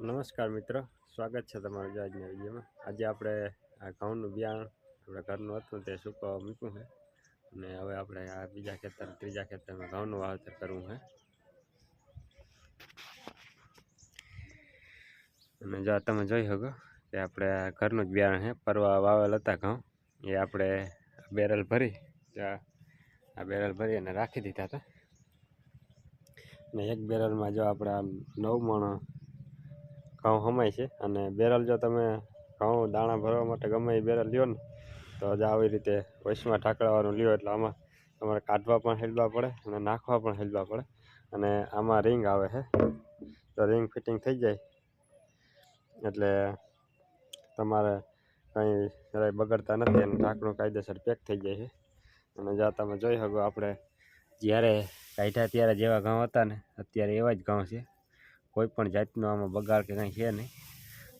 નમસ્કાર મિત્રો, સ્વાગત છે તમારું જો આજના વિડીયોમાં. આજે આપણે આ ઘઉંનું બિયારણ આપણે ઘરનું હતું, તે સૂકવવા મૂક્યું છે. અને હવે આપણે આ બીજા ખેતર, ત્રીજા ખેતરમાં ઘઉંનું વાવેતર કરવું છે. અને જો તમે જોઈ શકો કે આપણે ઘરનું જ બિયારણ છે, પરવા વાવેલ હતા ઘઉં. એ આપણે બેરલ ભરી આ બેરલ ભરી અને રાખી દીધા હતા. અને એક બેરલમાં જો આપણે નવ મણ ઘઉં હમાય છે. અને બેરલ જો તમે ઘઉં દાણા ભરવા માટે ગમે એ બેરલ લ્યો ને, તો જ આવી રીતે વૈશમાં ઢાંકણાવાળું લ્યો. એટલે આમાં તમારે કાઢવા પણ હેલવા પડે અને નાખવા પણ હેલવા પડે. અને આમાં રિંગ આવે છે. તો રિંગ ફિટિંગ થઈ જાય. એટલે તમારે કંઈ જરાય બગડતા નથી અને ઢાંકણું કાયદેસર પેક થઈ જાય છે. અને જ્યાં તમે જોઈ શકો, આપણે જ્યારે કાઢ્યા ત્યારે જેવા ઘઉં હતા ને, અત્યારે એવા જ ઘઉં છે. કોઈ પણ જાતનો આમાં બગાડ કે કંઈ છે નહીં.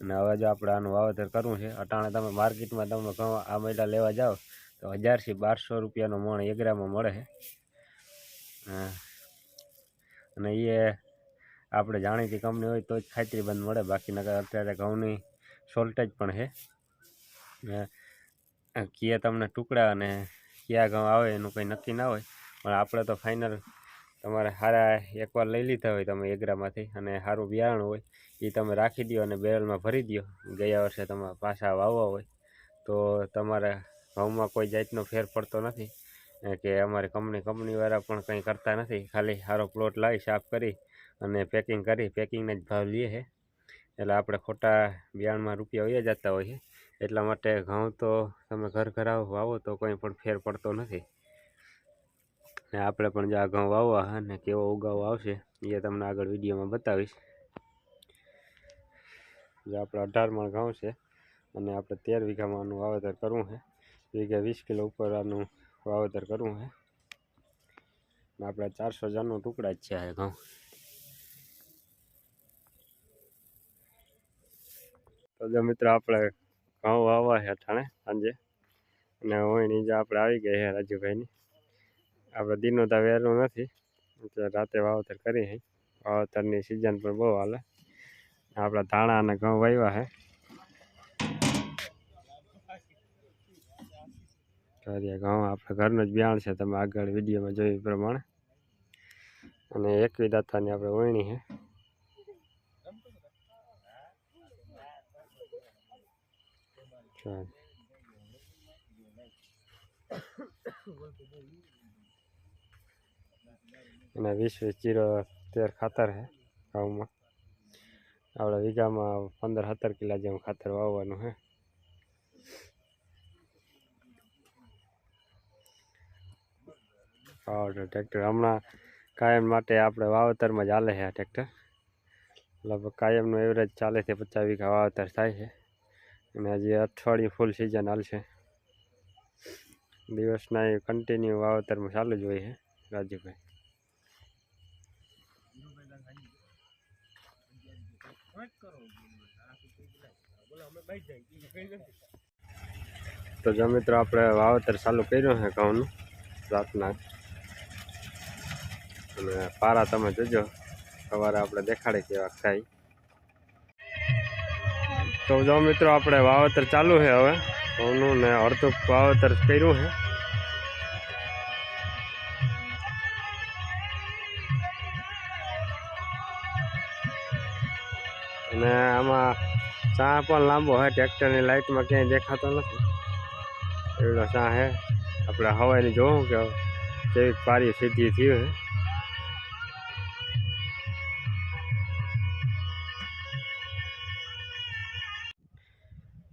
અને હવે જો આપણે આનું વાવેતર કરવું છે, અટાણે તમે માર્કેટમાં તમે આ મહિલા લેવા જાઓ, તો હજારથી બારસો રૂપિયાનો મણ એગરામાં મળે છે. અને એ આપણે જાણીતી કંપની હોય તો જ ખાતરી બંધ મળે, બાકી નકર અત્યારે ઘઉંની શોર્ટેજ પણ છે. કયા તમને ટુકડા અને કયા ઘઉં આવે એનું કંઈ નક્કી ના હોય, પણ આપણે તો ફાઇનલ તમારે સારા એકવાર લઈ લીધા હોય તમે એગરામાંથી અને સારું બિયારણ હોય એ તમે રાખી દો અને બેરલમાં ભરી દો ગયા વર્ષે તમે પાછા વાવવા હોય, તો તમારે ભાવમાં કોઈ જાતનો ફેર પડતો નથી. કે અમારી કંપની કંપનીવાળા પણ કંઈ કરતા નથી. ખાલી સારો પ્લોટ લાવી, સાફ કરી અને પેકિંગ કરી. પેકિંગના જ ભાવ લે છે એટલે આપણે ખોટા બિયારણમાં રૂપિયા વયા જતા છે. એટલા માટે ઘઉં તો તમે ઘર ઘરાવ વાવો તો કંઈ પણ ફેર પડતો નથી. ને આપણે પણ જે આ ઘઉં વાવવા અને કેવો ઉગાવો આવશે, એ તમને આગળ વિડીયોમાં બતાવીશ. જે આપણે અઢાર મણ ઘઉં છે અને આપણે તેર વીઘામાં આનું વાવેતર કરવું છે. વીઘે વીસ કિલો ઉપર આનું વાવેતર કરવું છે. ને આપણે ચારસો હજારનું ટુકડા જ છે આ ઘઉં. તો જો મિત્રો આપણે ઘઉં વાવવા છે અઠાણે સાંજે. અને હોયની જે આપણે આવી ગઈ છે રાજુભાઈની. આપણે દિનો તો વહેલું નથી. એટલે રાતે વાવતર કરી છે વાવેતરની સિઝન પણ બહુ હાલે. આપણા ધાણા અને ઘઉં વાવ્યા છે કરીએ ઘઉં આપણે ઘરનું જ બિયાણ છે. તમે આગળ વિડીયોમાં જોયું પ્રમાણે. અને એકવી દાતાની આપણે વણી છે ચાલ. અને વીસ વીસ જીરો તેર ખાતર છે ઘઉંમાં. આપણે વીઘામાં પંદર સત્તર કિલા જેવું ખાતર વાવવાનું છે. પાવડર ટ્રેક્ટર હમણાં કાયમ માટે આપણે વાવેતરમાં હાલે છે આ ટ્રેક્ટર. લગભગ કાયમનું એવરેજ ચાલીસથી પચાસ વીઘા વાવેતર થાય છે. અને હજી અઠવાડિયું ફૂલ સિઝન હાલશે. દિવસના એ કન્ટિન્યુ વાવેતરમાં ચાલુ જ હોય છે રાજુભાઈ. તો જો મિત્રો આપણે વાવેતર ચાલુ કર્યું છે ઘઉંનું, રાતના. અને પારા તમે જોજો, સવારે આપણે દેખાડે કેવા થાય તો જો મિત્રો આપણે વાવેતર ચાલુ છે હવે, ઘઉંનું ને અડધું વાવેતર કર્યું છે. અને આમાં ચા પણ લાંબો હોય ટ્રેક્ટરની લાઇટમાં ક્યાંય દેખાતો નથી. એવડો ચા હે. આપણે હવાની જોવું કે કેવી પારી સીધી થયું છે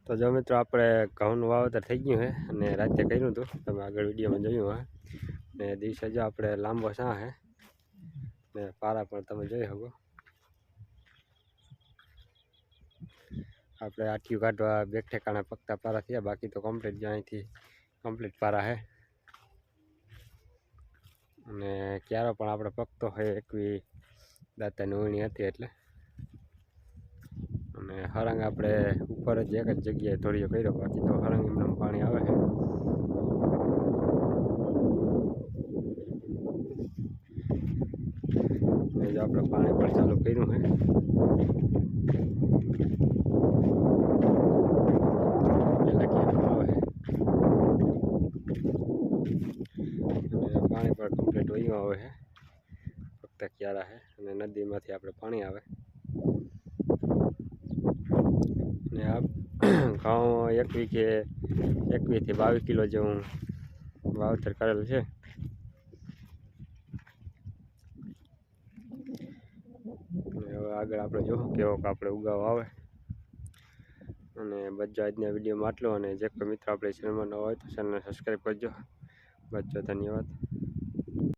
તો જો મિત્રો આપણે ઘઉંનું વાવેતર થઈ ગયું છે અને રાતે કર્યું હતું. તમે આગળ વિડીયોમાં જોયું હોય ને દિવસે જો આપણે લાંબો સાં હે. ને પારા પણ તમે જોઈ શકો. આપણે આઠિયું કાઢવા બે ઠેકાણા પકતા પારા થયા, બાકી તો કમ્પ્લીટ અહીંથી કમ્પ્લીટ પારા હે. અને ક્યારો પણ આપણે પકતો હોય એકવી દાતાની ઉણી હતી એટલે. અને હરંગ આપણે ઉપર જ એક જ જગ્યાએ ધોળિયો કર્યો, બાકી તો હરંગ એમને પાણી આવે છે આપણે પાણી પણ ચાલુ કર્યું છે પાણી પણ કમ્પ્લીટ વયું આવે છે. ફક્ત ક્યારા છે અને નદીમાંથી આપણે પાણી આવે. અને આ ઘઉં એક વીઘે એકવીસથી બાવીસ કિલો જેવું વાવેતર કરેલ છે. હવે આગળ આપણે જોવું કેવો આપણે ઉગાવ આવે. અને બધા આજના વિડીયોમાં આટલું. અને જે કોઈ મિત્રો આપણે ચેનલમાં ન હોય તો ચેનલને સબસ્ક્રાઈબ કરજો. બચ્ચો, ધન્યવાદ.